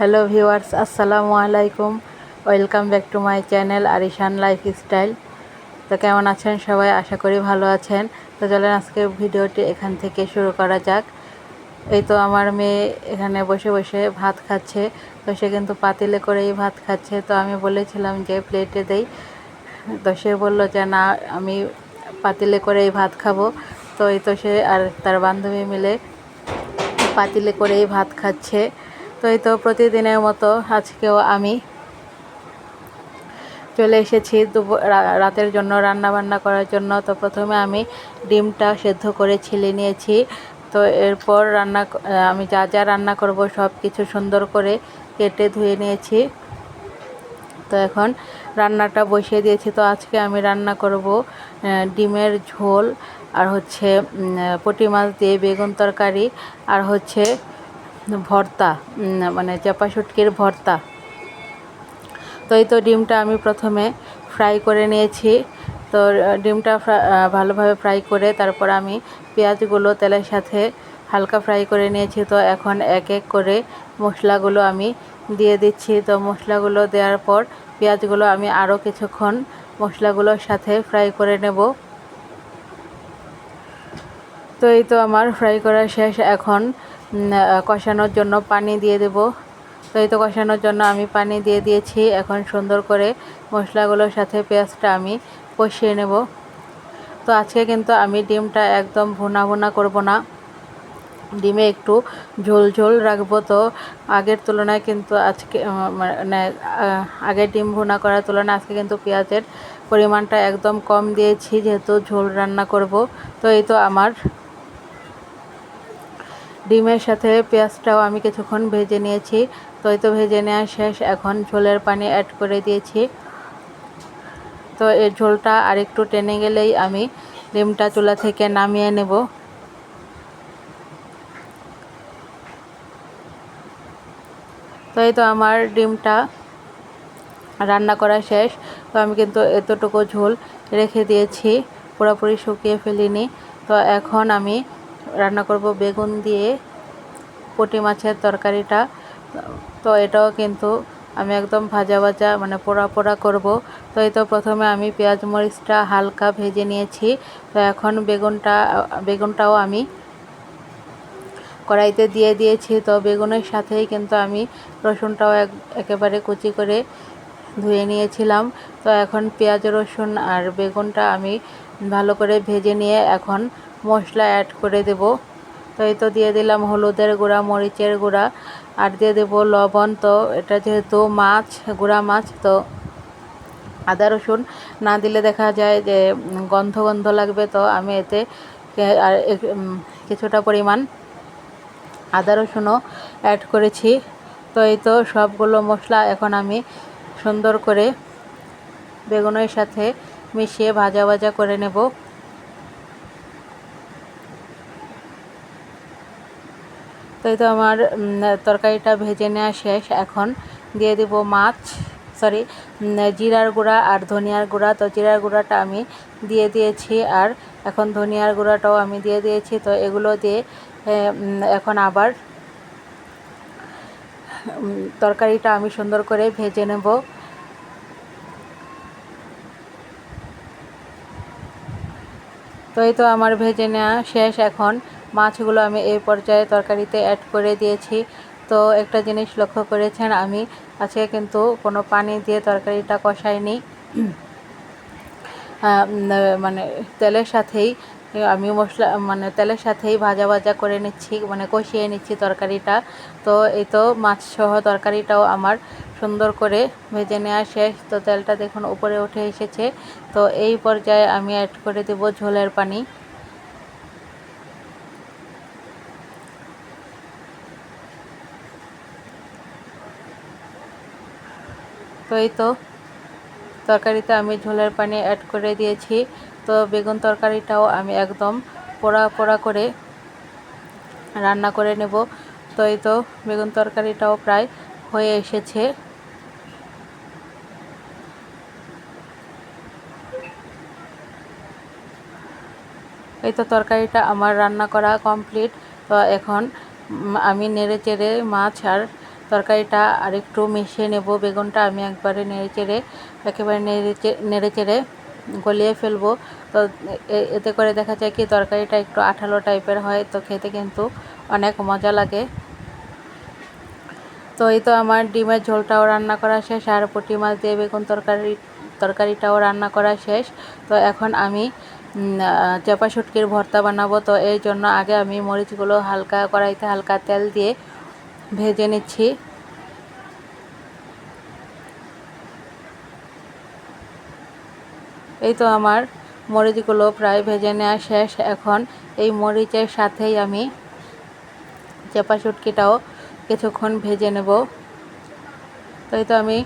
Hello viewers, আসসালামু আলাইকুম। Welcome back to my channel Arishan lifestyle তো কেমন আছেন সবাই? আশা করি ভালো আছেন। তো চলেন আজকের ভিডিওটি এখান থেকে শুরু করা যাক। এই তো আমার মেয়ে এখানে বসে বসে ভাত খাচ্ছে। তো সে কিন্তু পাতিলে করেই ভাত খাচ্ছে। তো আমি বলেছিলাম যে প্লেটে দেই। তো সে বলল যে, না, আমি পাতিলে করেই ভাত খাব। তো এই তো সে আর তার বান্ধবী মিলে পাতিলে করেই ভাত খাচ্ছে। তো এই তো প্রতিদিনের মতো আজকেও আমি চলে এসেছি রাতের জন্য রান্না বান্না করার জন্য। তো প্রথমে আমি ডিমটা সেদ্ধ করে ছিলে নিয়েছি। তো এরপর রান্না আমি যা যা রান্না করব সব কিছু সুন্দর করে কেটে ধুয়ে নিয়েছি। তো এখন রান্নাটা বসিয়ে দিয়েছি। তো আজকে আমি রান্না করব ডিমের ঝোল আর হচ্ছে পটি মাছ দিয়ে বেগুন তরকারি আর হচ্ছে ভর্তা মানে চাপা শুটকির ভর্তা। তো এই তো ডিমটা আমি প্রথমে ফ্রাই করে নিয়েছি। তো ডিমটা ভালোভাবে ফ্রাই করে তারপর আমি পেঁয়াজগুলো তেলের সাথে হালকা ফ্রাই করে নিয়েছি। তো এখন এক এক করে মশলাগুলো আমি দিয়ে দিচ্ছি। তো মশলাগুলো দেওয়ার পর পেঁয়াজগুলো আমি আরও কিছুক্ষণ মশলাগুলোর সাথে ফ্রাই করে নেব। তো এই তো আমার ফ্রাই করা শেষ। এখন কষানোর জন্য পানি দিয়ে দেব। তো এই তো কষানোর জন্য আমি পানি দিয়ে দিয়েছি। এখন সুন্দর করে মশলাগুলোর সাথে পেঁয়াজটা আমি কষিয়ে নেব। তো আজকে কিন্তু আমি ডিমটা একদম ভুনা ভুনা করব না। ডিমে একটু ঝোল ঝোল রাখব। তো আগের তুলনায় কিন্তু আজকে মানে আগের ডিম ভুনা করার তুলনায় আজকে কিন্তু পেঁয়াজের পরিমাণটা একদম কম দিয়েছি, যেহেতু ঝোল রান্না করব। তো এই তো আমার ডিমের সাথে পেঁয়াজটাও আমি কিছুক্ষণ ভেজে নিয়েছি। তো তো ভেজে নেওয়া শেষ, এখন ঝোলের পানি অ্যাড করে দিয়েছি। তো এই ঝোলটা আরেকটু টেনে গেলেই আমি ডিমটা চুলা থেকে নামিয়ে নেব। তো এই তো আমার ডিমটা রান্না করা শেষ, তো আমি কিন্তু এতটুকু ঝোল রেখে দিয়েছি, পুরোপুরি শুকিয়ে ফেলিনি। তো এখন আমি রান্না করব বেগুন দিয়ে, পুঁটি মাছের তরকারিটা। তো এটাও কিন্তু আমি একদম ভাজা ভাজা মানে পোড়া পোড়া করব। তো এই তো প্রথমে আমি পেঁয়াজ মরিচটা হালকা ভেজে নিয়েছি। তো এখন বেগুনটা, বেগুনটাও আমি কড়াইতে দিয়ে দিয়েছি। তো বেগুনের সাথেই কিন্তু আমি রসুনটাও এক, একেবারে কুচি করে ধুয়ে নিয়েছিলাম। তো এখন পেঁয়াজ, রসুন আর বেগুনটা আমি ভালো করে ভেজে নিয়ে এখন মশলা অ্যাড করে দেব। তো এই তো দিয়ে দিলাম হলুদের গুঁড়া, মরিচের গুঁড়া, আর দিয়ে দেব লবণ। তো এটা যেহেতু মাছ, গুঁড়া মাছ, তো আদা, রসুন না দিলে দেখা যায় যে গন্ধ গন্ধ লাগবে। তো আমি এতে আর কিছুটা পরিমাণ আদা, রসুনও অ্যাড করেছি। তো এই তো সবগুলো মশলা এখন আমি সুন্দর করে বেগুনের সাথে মিশিয়ে ভাজা ভাজা করে নেব। তো এই তো আমার তরকারিটা ভেজে নেওয়া শেষ। এখন দিয়ে দেব মাছ সরি জিরার গুঁড়া আর ধনিয়ার গুঁড়া। তো জিরার গুঁড়াটা আমি দিয়ে দিয়েছি আর এখন ধনিয়ার গুঁড়াটাও আমি দিয়ে দিয়েছি। তো এগুলো দিয়ে এখন আবার তরকারিটা আমি সুন্দর করে ভেজে নেব। তো এই তো আমার ভেজে নেওয়া শেষ এখন। মাছগুলো আমি এই পর্যায়ে তরকারিতে অ্যাড করে দিয়েছি। তো একটা জিনিস লক্ষ্য করেছেন আমি, আজকে কিন্তু কোনো পানি দিয়ে তরকারিটা কষাইনি। মানে তেলের সাথেই, আমি মশলা মানে তেলের সাথেই ভাজা ভাজা করে নিচ্ছি মানে কষিয়ে নিচ্ছি তরকারিটা। তো এই তো মাছ সহ তরকারিটাও আমার সুন্দর করে ভেজে নেওয়া শেষ। তো তেলটা দেখুন উপরে উঠে এসেছে। তো এই পর্যায়ে আমি অ্যাড করে দেব ঝোলের পানি। তো এই তো তরকারিতে আমি ঝোলের পানি অ্যাড করে দিয়েছি। তো বেগুন তরকারিটাও আমি একদম পোড়া পোড়া করে রান্না করে নেব। তো এই তো বেগুন তরকারিটাও প্রায় হয়ে এসেছে। এই তো তরকারিটা আমার রান্না করা কমপ্লিট তো এখন আমি নেড়ে চেড়ে মাছ আর তরকারিটা আরেকটু মিশিয়ে নেব। বেগুনটা আমি একবারে নেড়ে চেড়ে, একেবারে নেড়ে নেড়ে চেড়ে গলিয়ে ফেলব। তো এতে করে দেখা যায় কি তরকারিটা একটু আঠালো টাইপের হয়, তো খেতে কিন্তু অনেক মজা লাগে। তো এই তো আমার ডিমের ঝোলটাও রান্না করা শেষ আর পুঁটি মাছ দিয়ে বেগুন তরকারি, তরকারিটাও রান্না করা শেষ। তো এখন আমি চাপা শুটকির ভর্তা বানাবো। তো এই জন্য আগে আমি মরিচগুলো হালকা কড়াইতে হালকা তেল দিয়ে ভেজে নিচ্ছি। এই তো আমার মরিচগুলো প্রায় ভেজে নেওয়া শেষ। এখন এই মরিচের সাথেই আমি চাপা শুটকিটাও কিছুক্ষণ ভেজে নেব। তো এই তো আমি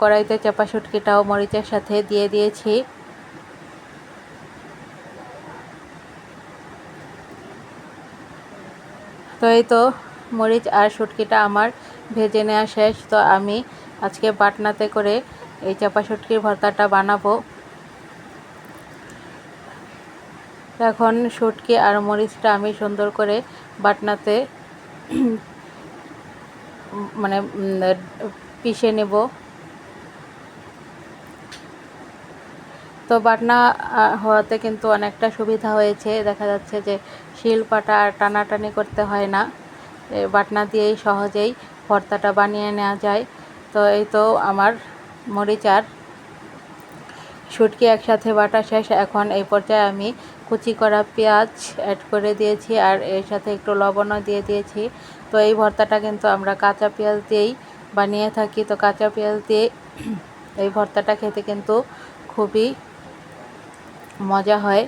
কড়াইতে চাপা শুটকিটাও মরিচের সাথে দিয়ে দিয়েছি। তো এই তো মরিচ আর শুটকিটা আমার ভেজে নেওয়া শেষ। তো আমি আজকে বাটনাতে করে এই চাপা শুটকির ভর্তাটা বানাবো। এখন শুটকি আর মরিচটা আমি সুন্দর করে বাটনাতে মানে পিষে নেব। তো বাটনা হওয়াতে কিন্তু অনেকটা সুবিধা হয়েছে। দেখা যাচ্ছে যে শিল পাটা আর টানাটানি করতে হয় না। বাটনা দিয়েই সহজেই ভর্তাটা বানিয়ে নেওয়া যায়। তো এই তো আমার মরিচ আর শুটকি একসাথে বাটা শেষ। এখন এই পর্যায়ে আমি কুচি করা পেঁয়াজ অ্যাড করে দিয়েছি আর এর সাথে একটু লবণও দিয়ে দিয়েছি। তো এই ভর্তাটা কিন্তু আমরা কাঁচা পেঁয়াজ দিয়েই বানিয়ে থাকি। তো কাঁচা পেঁয়াজ দিয়ে এই ভর্তাটা খেতে কিন্তু খুবই মজা হয়।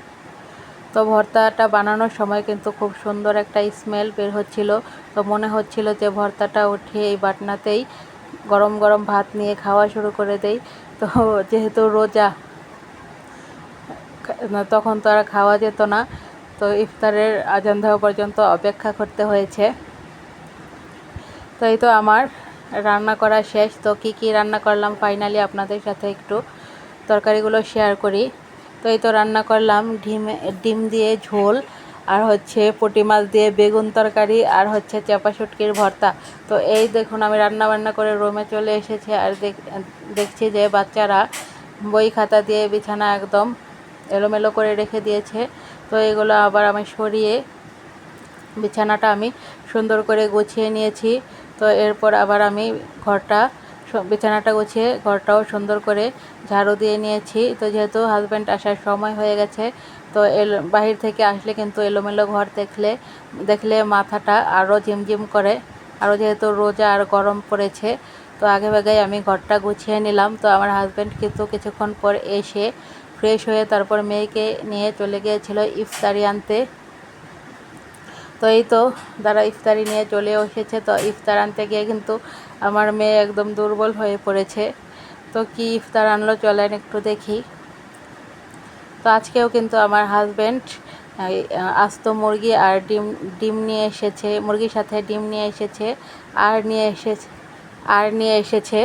তো ভর্তাটা বানানোর সময় কিন্তু খুব সুন্দর একটা স্মেল বের হচ্ছিল। তো মনে হচ্ছিল যে ভর্তাটা উঠিয়ে এই বাটনাতেই গরম গরম ভাত নিয়ে খাওয়া শুরু করে দেই। তো যেহেতু রোজা, তখন তো আর খাওয়া যেত না। তো ইফতারের আজান দেওয়া পর্যন্ত অপেক্ষা করতে হয়েছে। তো এই তো আমার রান্না করা শেষ। তো কি কি রান্না করলাম ফাইনালি আপনাদের সাথে একটু তরকারিগুলো শেয়ার করি। তো এই তো রান্না করলাম, ডিম ডিম দিয়ে ঝোল, আর হচ্ছে পুঁটি মাছ দিয়ে বেগুন তরকারি, আর হচ্ছে চাপা শুটকির ভর্তা। তো এই দেখুন, আমি রান্না বান্না করে রুমে চলে এসেছে, আর দেখ- দেখছি যে বাচ্চারা বই খাতা দিয়ে বিছানা একদম এলোমেলো করে রেখে দিয়েছে। তো এগুলো আবার আমি সরিয়ে বিছানাটা আমি সুন্দর করে গুছিয়ে নিয়েছি। তো এরপর আবার আমি ঘরটা বিছানাটা গুছিয়ে ঘরটাও সুন্দর করে ঝাড়ু দিয়ে নিয়েছি। তো যেহেতু হাজব্যান্ড আসার সময় হয়ে গেছে, তো এল বাহির থেকে আসলে কিন্তু এলোমেলো ঘর দেখলে দেখলে মাথাটা আরও ঝিমঝিম করে। আরও যেহেতু রোজা আর গরম পড়েছে, তো আগে ভাগেই আমি ঘরটা গুছিয়ে নিলাম। তো আমার হাজব্যান্ড কিন্তু কিছুক্ষণ পর এসে ফ্রেশ হয়ে তারপর মেয়েকে নিয়ে চলে গিয়েছিল ইফতারি আনতে। তো এই তো তারা ইফতারি নিয়ে চলে এসেছে। তো ইফতার আনতে গিয়ে কিন্তু আমার মেয়ে একদম দুর্বল হয়ে পড়েছে। তো কি ইফতার আনলো চলেন একটু দেখি। তো আজকেও কিন্তু আমার হাজব্যান্ড আস্ত মুরগি আর ডিম ডিম নিয়ে এসেছে। মুরগির সাথে ডিম নিয়ে এসেছে, আর নিয়ে এসেছে, আর নিয়ে এসেছে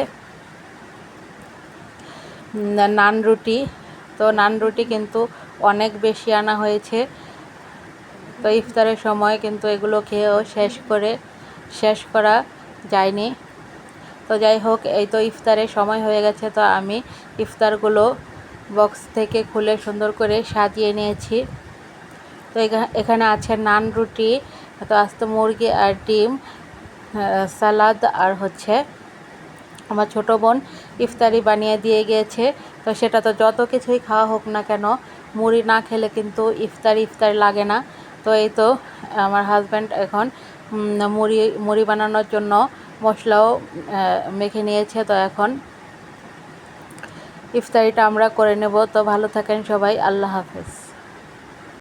নান রুটি। তো নান রুটি কিন্তু অনেক বেশি আনা হয়েছে। তো ইফতারের সময় কিন্তু এগুলো খেয়েও শেষ করে, শেষ করা যায়নি। তো যাই হোক, এই তো ইফতারের সময় হয়ে গেছে, তো আমি ইফতারগুলো বক্স থেকে খুলে সুন্দর করে সাজিয়ে নিয়েছি। তো এখা- এখানে আছে নান রুটি, তো আস্ত মুরগি আর ডিম সালাদ আর হচ্ছে আমার ছোট বোন ইফতারি বানিয়ে দিয়ে গিয়েছে। তো সেটা তো যত কিছুই খাওয়া হোক না কেন, মুড়ি না খেলে কিন্তু ইফতারি ইফতারি লাগে না। তো এই তো আমার হাজব্যান্ড এখন মুড়ি মুড়ি বানানোর জন্য মশলাও মেখে নিয়েছে। তো এখন ইফতারিটা আমরা করে নেব। তো ভালো থাকেন সবাই। আল্লাহ হাফেজ।